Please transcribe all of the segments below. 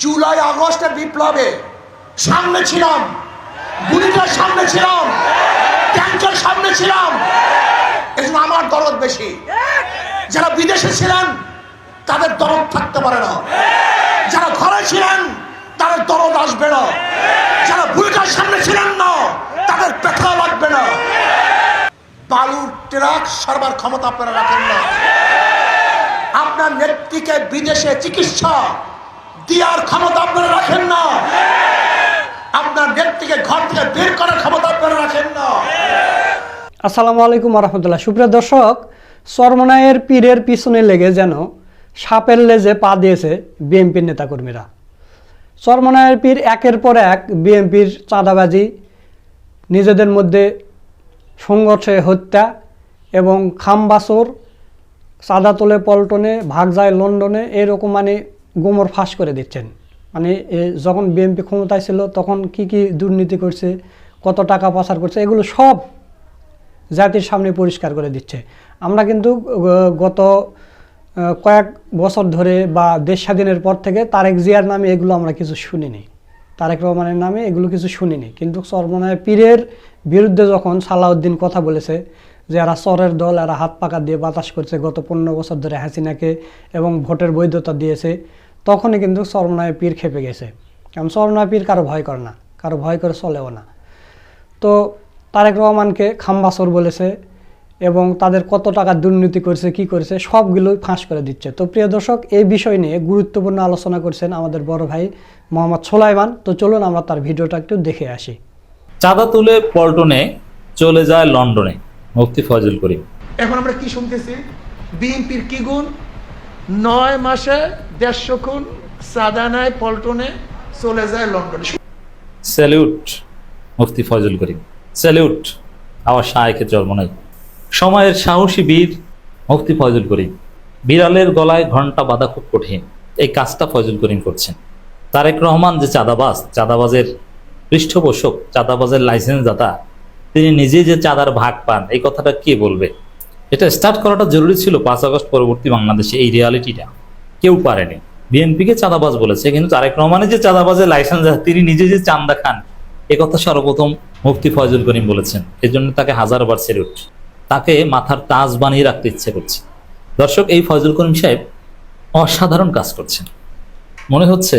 জুলাই আগস্টের বিপ্লবে সামনে ছিলাম। গুলিটার সামনে ছিলাম। ট্যাঙ্কের সামনে ছিলাম। এই জন্য আমার দরদ বেশি। যারা বিদেশে ছিলেন, তাদের দরদ থাকতে পারে না। যারা ঘরে ছিলেন, তাদের দরদ আসবে না। যারা বুড়িটার সামনে ছিলেন না, তাদের পেথা লাগবে না। বালুর ট্রাক সরবার ক্ষমতা আপনারা রাখেন না। আপনার নেত্রীকে বিদেশে চিকিৎসা দেওয়ার ক্ষমতা আপনারা রাখেন না। আপনার নেত্রীকে ঘর থেকে বের করার ক্ষমতা আপনারা রাখেন না। আসসালামু আলাইকুম রহমতুল্লাহ সুপ্রিয় দর্শক চরমনায়ের পীরের পিছনে লেগে যেন সাপের লেজে পা দিয়েছে বিএনপির নেতাকর্মীরা। চরমনায়ের পীর একের পর এক বিএনপির চাঁদাবাজি, নিজেদের মধ্যে সংঘর্ষে হত্যা এবং খামবাসর, চাঁদা তোলে পল্টনে ভাগ যায় লন্ডনে, এরকম মানে গোমর ফাঁস করে দিচ্ছেন। মানে যখন বিএনপি ক্ষমতায় ছিল, তখন কি কি দুর্নীতি করছে, কত টাকা পাচার করছে, এগুলো সব জাতির সামনে পরিষ্কার করে দিচ্ছে। আমরা কিন্তু গত কয়েক বছর ধরে বা দেশ স্বাধীনের পর থেকে তারেক জিয়ার নামে এগুলো আমরা কিছু শুনিনি। তারেক রহমানের নামে এগুলো কিছু শুনিনি। কিন্তু সর্বনয় পীরের বিরুদ্ধে যখন সালাউদ্দিন কথা বলেছে যে, এরা চরের দল, এরা হাত পাকা দিয়ে বাতাস করছে, গত পনেরো বছর ধরে হাসিনাকে এবং ভোটের বৈধতা দিয়েছে তখনই কিন্তু সর্বনয় পীর খেপে গেছে। কারণ সর্বনয় পীর কারও ভয় করে না কারও ভয় করে চলেও না। তো তারেক রহমানকে খাম্বাসর বলেছে এবং তাদের কত টাকা দুর্নীতি করছে কি করেছে সবগুলোই ফাঁস করে দিচ্ছে। তো প্রিয় দর্শক এই বিষয় নিয়ে গুরুত্বপূর্ণ আলোচনা করছেন আমাদের বড় ভাই মোহাম্মদ সোলাইমান। তো চলুন আমরা তার ভিডিওটা একটু দেখে আসি। চাঁদা তুলে পল্টনে চলে যায় লন্ডনে। মুফতি ফজল করিম। এখন আমরা কি শুনতেছি? বিএনপির কি গুণ? নয় মাসে দেড়শো খুন সাদানায় পল্টনে চলে যায় লন্ডনে। স্যালিউট, মুফতি ফজল করিম। স্যালিউট আমার শাহেখে চর্মনাই সময়ের সাহসী বীর মুফতি ফজল করিম। বিড়ালের গলায় ঘণ্টা বাঁধা খুব কঠিন। এই কাজটা ফজল করিম করছেন। তারেক রহমান যে চাঁদাবাজ, চাঁদাবাজের পৃষ্ঠপোষক, চাঁদাবাজের লাইসেন্স দাতা তিনি নিজে যে চাঁদার ভাগ পান, এই কথাটা কে বলবে? এটা স্টার্ট করাটা জরুরি ছিল পাঁচ আগস্ট পরবর্তী বাংলাদেশে, এই রিয়ালিটিটা কেউ পারেনি। বিএনপিকে চাঁদাবাজ বলেছে, কিন্তু তারেক রহমানের যে চাঁদাবাজের লাইসেন্স তিনি নিজে যে চান্দা খান, এ কথা সর্বপ্রথম মুফতি ফয়জুল করিম বলেছেন। এই জন্য তাকে হাজারবার সেলুট তাকে মাথার তাজ বানিয়ে রাখতে ইচ্ছে করছে। দর্শক, এই ফয়জুল করিম সাহেব অসাধারণ কাজ করছেন। মনে হচ্ছে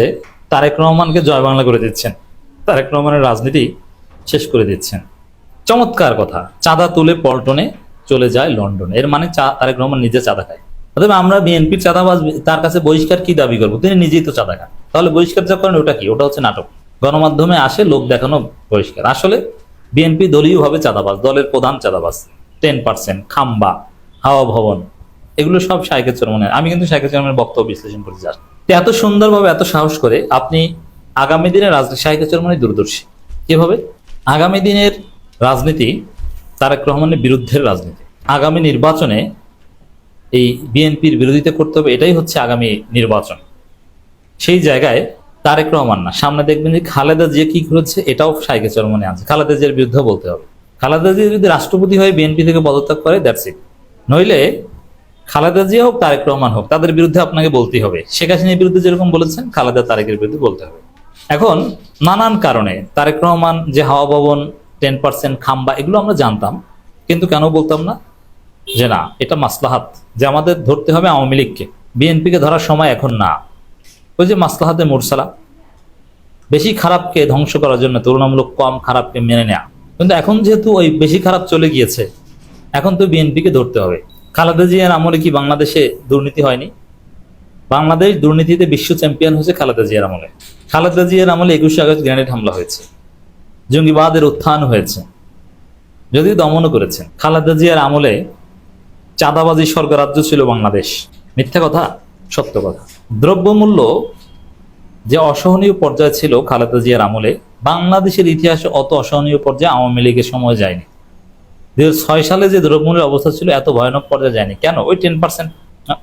তারেক রহমানকে জয় বাংলা করে দিচ্ছেন। তারেক রহমানের রাজনীতি শেষ করে দিচ্ছেন। চমৎকার কথা। চাঁদা তুলে পল্টনে চলে যায় লন্ডনে। এর মানে তারেক রহমান নিজে চাঁদা খায়। অতএব আমরা বিএনপির চাঁদাবাজ, তার কাছে বহিষ্কার কি দাবি করব? তিনি নিজেই তো চাঁদা খান তাহলে বহিষ্কার যা করেন, ওটা কি? ওটা হচ্ছে নাটক। গণমাধ্যমে আসে, লোক দেখানো বহিষ্কার। আসলে বিএনপি দলীয়ভাবে চাঁদাবাজ, দলের প্রধান চাঁদাবাজ টেন পার্সেন্ট খাম্বা, হাওয়া ভবন, এগুলো সব শাইকের চরমনের আমি কিন্তু শাইকের চরমনের বক্তব্য বিশ্লেষণ করতে চাই এত সুন্দরভাবে এত সাহস করে আপনি আগামী দিনের রাজনীতি শাইকের চরমনে দূরদর্শী। কীভাবে? আগামী দিনের রাজনীতি তারেক রহমানের বিরুদ্ধের রাজনীতি। আগামী নির্বাচনে এই বিএনপির বিরোধিতা করতে হবে, এটাই হচ্ছে আগামী নির্বাচন। সেই জায়গায় তারেক রহমান না, সামনে দেখবেন যে খালেদা জিয়া কি করেছে, এটাও সাইকে চরমনে আছে। খালেদা জিয়ার বিরুদ্ধে বলতে হবে। খালেদা জিয়া যদি রাষ্ট্রপতি হয়ে বিএনপি থেকে পদত্যাগ করে দ্যাটস ইট নইলে খালেদা জিয়া হোক, তারেক রহমান হোক, তাদের বিরুদ্ধে আপনাকে বলতেই হবে। শেখ হাসিনার বিরুদ্ধে যেরকম বলেছেন, খালেদা তারেকের বিরুদ্ধে বলতে হবে। এখন নানান কারণে তারেক রহমান যে হাওয়া ভবন টেন পার্সেন্ট খাম্বা, এগুলো আমরা জানতাম, কিন্তু কেন বলতাম না? যে না, এটা মাসলাহাত যে আমাদের ধরতে হবে আওয়ামী লীগকে। বিএনপিকে ধরার সময় এখন না। ওই যে মাসলাহাতে মুরসালা, বেশি খারাপকে ধ্বংস করার জন্য, তুলনামূলক কম খারাপকে মেনে নেওয়া কিন্তু এখন যেহেতু ওই বেশি খারাপ চলে গিয়েছে, এখন তো বিএনপিকে ধরতে হবে। খালেদা জিয়ার আমলে কি বাংলাদেশে দুর্নীতি হয়নি? বাংলাদেশ দুর্নীতিতে বিশ্ব চ্যাম্পিয়ন হয়েছে খালেদা জিয়ার আমলে। খালেদা জিয়ার আমলে একুশে আগস্ট গ্রেনেড হামলা হয়েছে। জঙ্গিবাদের উত্থান হয়েছে। যদিও দমনও করেছেন। খালেদা জিয়ার আমলে চাঁদাবাজি স্বর্গরাজ্য ছিল বাংলাদেশ। মিথ্যা কথা, সত্য কথা। দ্রব্যমূল্য যে অসহনীয় পর্যায়ে ছিল খালেদা জিয়ার আমলে, বাংলাদেশের ইতিহাসে অত অসহনীয় পর্যায়ে আওয়ামী লীগের সময় যায়নি। দুই ছয় সালে যে দ্রব্যমূল্যের অবস্থা ছিল, এত ভয়ানক পর্যায়ে যায়নি। কেন? ওই টেন পার্সেন্ট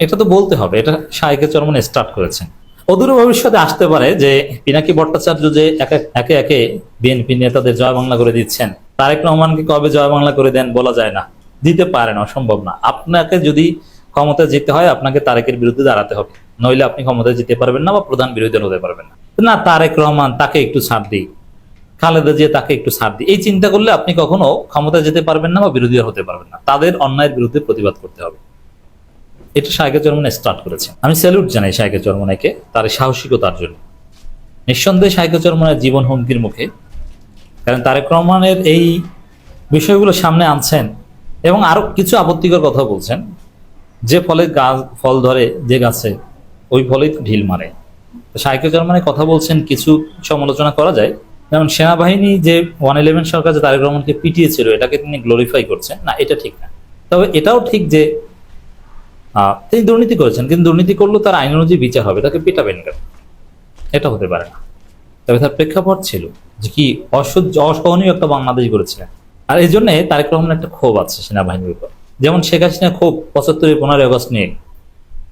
এটা তো বলতে হবে, এটা শাহেকে চরমনে স্টার্ট করেছেন। অদূর ভবিষ্যতে আসতে পারে যে পিনাকি ভট্টাচার্য যে একে একে একে বিএনপি নেতাদের জয় বাংলা করে দিচ্ছেন, তারেক রহমানকে কবে জয় বাংলা করে দেন বলা যায় না। দিতে পারেন অসম্ভব না। আপনাকে যদি ক্ষমতায় যেতে হয়, আপনাকে তারেকের বিরুদ্ধে দাঁড়াতে হবে। নইলে আপনি ক্ষমতায় যেতে পারবেন না বা প্রধান বিরোধী হতে পারবেন না। না, তারেক রহমান তাকে একটু ছাড় দিই খালেদা জিয়া তাকে একটু ছাড় দিই এই চিন্তা করলে আপনি কখনো ক্ষমতায় যেতে পারবেন না বা বিরোধী হতে পারবেন না। তাদের অন্যায়ের বিরুদ্ধে প্রতিবাদ করতে হবে। এটা শাহেকে চরমনে স্টার্ট করেছে আমি স্যালুট জানাই শাহেকে চরমনাইকে তার সাহসিকতার জন্য। নিঃসন্দেহে শাহেকে চরমনার জীবন হুমকির মুখে। কারণ তারেক রহমানের এই বিষয়গুলো সামনে আনছেন এবং আরও কিছু আপত্তিকর কথা বলছেন, যে ফলে গাছ ফল ধরে, যে গাছে ওই ফলেই তো ঢিল মারে। শাহেকে চরমানে কথা বলছেন, কিছু সমালোচনা করা যায়। যেমন সেনাবাহিনী যে ওয়ান ইলেভেন সরকার যে তারেক রহমানকে পিটিয়েছিল, এটাকে তিনি গ্লোরিফাই করছেন, না, এটা ঠিক না। তবে এটাও ঠিক যে তিনি দুর্নীতি করেছেন, কিন্তু দুর্নীতি করলেও তার আইন অনুযায়ী বিচার হবে, তাকে পিটাবেন কেন? এটা হতে পারে না। তবে তার প্রেক্ষাপট ছিল যে কি অসহ্য, অসহনীয় একটা বাংলাদেশ গড়েছিলেন। আর এই জন্য তারেক রহমানের একটা ক্ষোভ আছে সেনাবাহিনীর উপর। যেমন শেখ হাসিনা ক্ষোভ পঁচাত্তরের পনেরোই আগস্ট নিয়ে।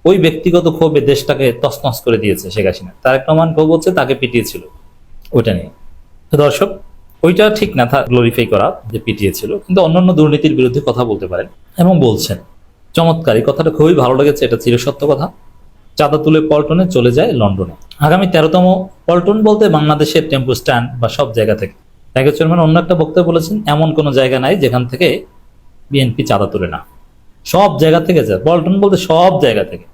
ওই ব্যক্তিগত ক্ষোভে দেশটাকে তছনছ করে দিয়েছে শেখ হাসিনা। তারেক রহমান ক্ষোভ হচ্ছে তাকে পিটিয়েছিল ওইটা নিয়ে। দর্শক, ওইটা ঠিক না গ্লোরিফাই করা যে পিটিয়েছিল, কিন্তু অন্যান্য দুর্নীতির বিরুদ্ধে কথা বলতে পারেন এবং বলছেন। চমৎকার কথাটা খুবই ভালো লেগেছে, এটা চিরসত্য কথা। চাঁদা তুলে পল্টনে চলে যায় লন্ডনে। আগামী তেরোতম পল্টন বলতে বাংলাদেশের টেম্পো স্ট্যান্ড বা সব জায়গা থেকে। টাইগার চেয়ারম্যান অন্য একটা বক্তব্য বলেছেন, এমন কোনো জায়গা নাই যেখান থেকে বিএনপি চাঁদা তুলে না। সব জায়গা থেকে যায় পল্টন বলতে সব জায়গা থেকে।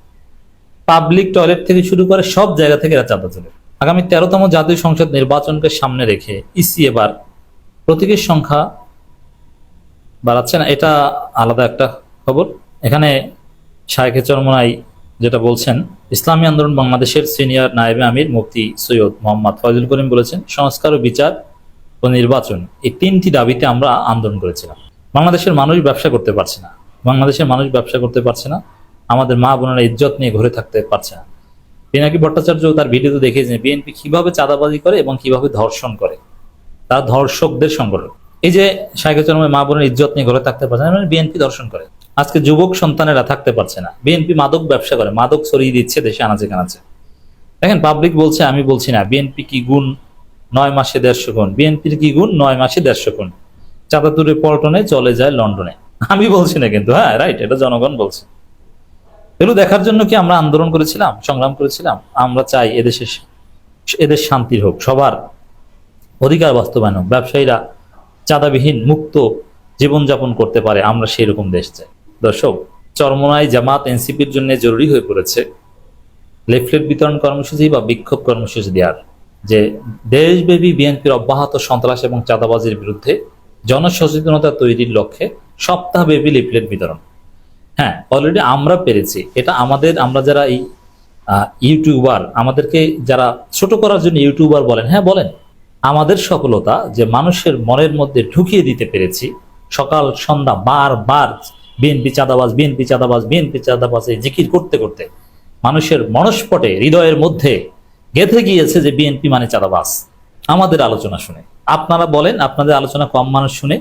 পাবলিক টয়লেট থেকে শুরু করে সব জায়গা থেকে এরা চাঁদা তোলে। আগামী তেরোতম জাতীয় সংসদ নির্বাচনকে সামনে রেখে ইসি এবার প্রতীকের সংখ্যা বাড়াচ্ছে না। এটা আলাদা একটা খবর। এখানে শায়েখে চরমনাই যেটা বলছেন, ইসলামী আন্দোলন বাংলাদেশের সিনিয়র নায়েবে আমির মুফতি সৈয়দ মোহাম্মদ ফয়জুল করিম বলেছেন, সংস্কার ও বিচার ও নির্বাচন, এই তিনটি দাবিতে আমরা আন্দোলন করেছিলাম। বাংলাদেশের মানুষ ব্যবসা করতে পারছে না। বাংলাদেশের মানুষ ব্যবসা করতে পারছে না। আমাদের মা বোনেরা ইজ্জত নিয়ে ঘরে থাকতে পারছে না। পিনাকি ভট্টাচার্য তার ভিডিওতে দেখিয়েছেন, বিএনপি কীভাবে চাঁদাবাজি করে এবং কীভাবে ধর্ষণ করে। তারা ধর্ষকদের সংগঠন। এই যে সাইকেল চরমে মা বোনের ইজ্জত নিয়ে ঘরে থাকতে পারছে না মানে বিএনপি ধর্ষণ করে। আজকে যুবক সন্তানেরা থাকতে পারছে না। বিএনপি মাদক ব্যবসা করে, মাদক ছড়িয়ে দিচ্ছে দেশে আনাচে কানাচে। দেখেন পাবলিক বলছে, আমি বলছি না, বিএনপি কি গুণ নয় মাসে দেড়শো গুণ। বিএনপির কি গুণ? নয় মাসে দেড়শো গুণ। চাঁদাতুরে পল্টনে চলে যায় লন্ডনে। আমি বলছি না কিন্তু হ্যাঁ রাইট এটা জনগণ বলছে। এগুলো দেখার জন্য কি আমরা আন্দোলন করেছিলাম, সংগ্রাম করেছিলাম? আমরা চাই এদেশে এদেশ শান্তির হোক, সবার অধিকার বাস্তবায়ন হোক। ব্যবসায়ীরা চাঁদাবিহীন, মুক্ত জীবনযাপন করতে পারে, আমরা সেই রকম দেশ চাই। দর্শক, চরমনায় জামাত এনসিপির জন্য জরুরি হয়ে পড়েছে। লেফলেট বিতরণ কর্মসূচি বা বিক্ষোভ কর্মসূচি দেওয়ার। যে দেশব্যাপী বিএনপির অব্যাহত সন্ত্রাস এবং চাঁদাবাজির বিরুদ্ধে জনসচেতনতা তৈরির লক্ষ্যে সপ্তাহব্যাপী লিফলেট বিতরণ। হ্যাঁ অলরেডি আমরা পেরেছি। এটা আমাদের, আমরা যারা এই ইউটিউবার, আমাদেরকে যারা ছোট করার জন্য ইউটিউবার বলেন হ্যাঁ বলেন, আমাদের সফলতা যে মানুষের মনের মধ্যে ঢুকিয়ে দিতে পেরেছি। সকাল, সন্ধ্যা, বার বার বিএনপি চাঁদাবাজ বিএনপি চাঁদাবাজ বিএনপি চাঁদাবাজ জিকির করতে করতে মানুষের মনস্পটে, হৃদয়ের মধ্যে গেঁথে গিয়েছে যে বিএনপি মানে চাঁদাবাস আমাদের আলোচনা শুনে। আপনারা বলেন, আপনাদের আলোচনা কম মানুষ শুনে,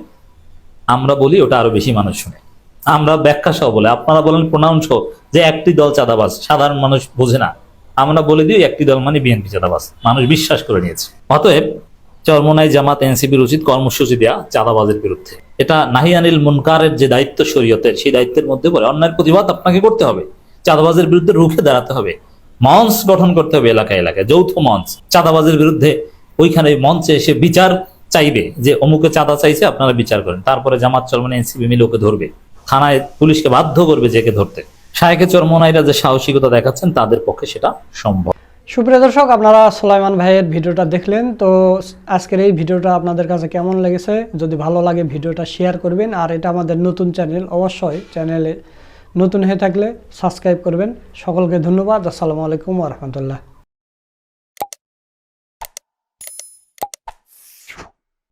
আমরা বলি ওটা আরও বেশি মানুষ শুনে। আমরা ব্যাখ্যা সহ বলে, আপনারা বলেন প্রোনাউন্স যে একটি দল চাঁদাবাজ, সাধারণ মানুষ বোঝে না। আমরা বলে দিই একটি দল মানে বিএনপি চাঁদাবাজ। মানুষ বিশ্বাস করে নিয়েছে। অতএব চরমনাই জামাত, এনসিপির উচিত কর্মসূচি দেওয়া চাঁদাবাজের বিরুদ্ধে। এটা নাহিয়ানিল মুনকারের যে দায়িত্ব শরীয়তের, সেই দায়িত্বের মধ্যে পড়ে। অন্যায়ের প্রতিবাদ আপনাকে করতে হবে। চাঁদাবাজের বিরুদ্ধে রুখে দাঁড়াতে হবে। মঞ্চ গঠন করতে হবে এলাকায় এলাকায়, যৌথ মঞ্চ। চাঁদাবাজের বিরুদ্ধে ওইখানে মঞ্চে এসে বিচার চাইবে যে অমুকে চাঁদা চাইছে, আপনারা বিচার করেন। তারপরে জামাত চরমনে এনসিপি মিলে ওকে ধরবে। থানায় পুলিশকে বাধ্য করবে জেকে ধরতে। শায়েকে চরমনাইরা যে সাহসিকতা দেখাচ্ছেন, তাদের পক্ষে সেটা সম্ভব। সুপ্রিয় দর্শক, আপনারা সোলাইমান ভাইয়ের ভিডিওটা দেখলেন। তো আজকের এই ভিডিওটা আপনাদের কাছে কেমন লেগেছে? যদি ভালো লাগে ভিডিওটা শেয়ার করবেন। আর এটা আমাদের নতুন চ্যানেল অবশ্যই চ্যানেলে নতুন হয়ে থাকলে সাবস্ক্রাইব করবেন। সকলকে ধন্যবাদ। আসসালামু আলাইকুম রহমতুল্লাহ।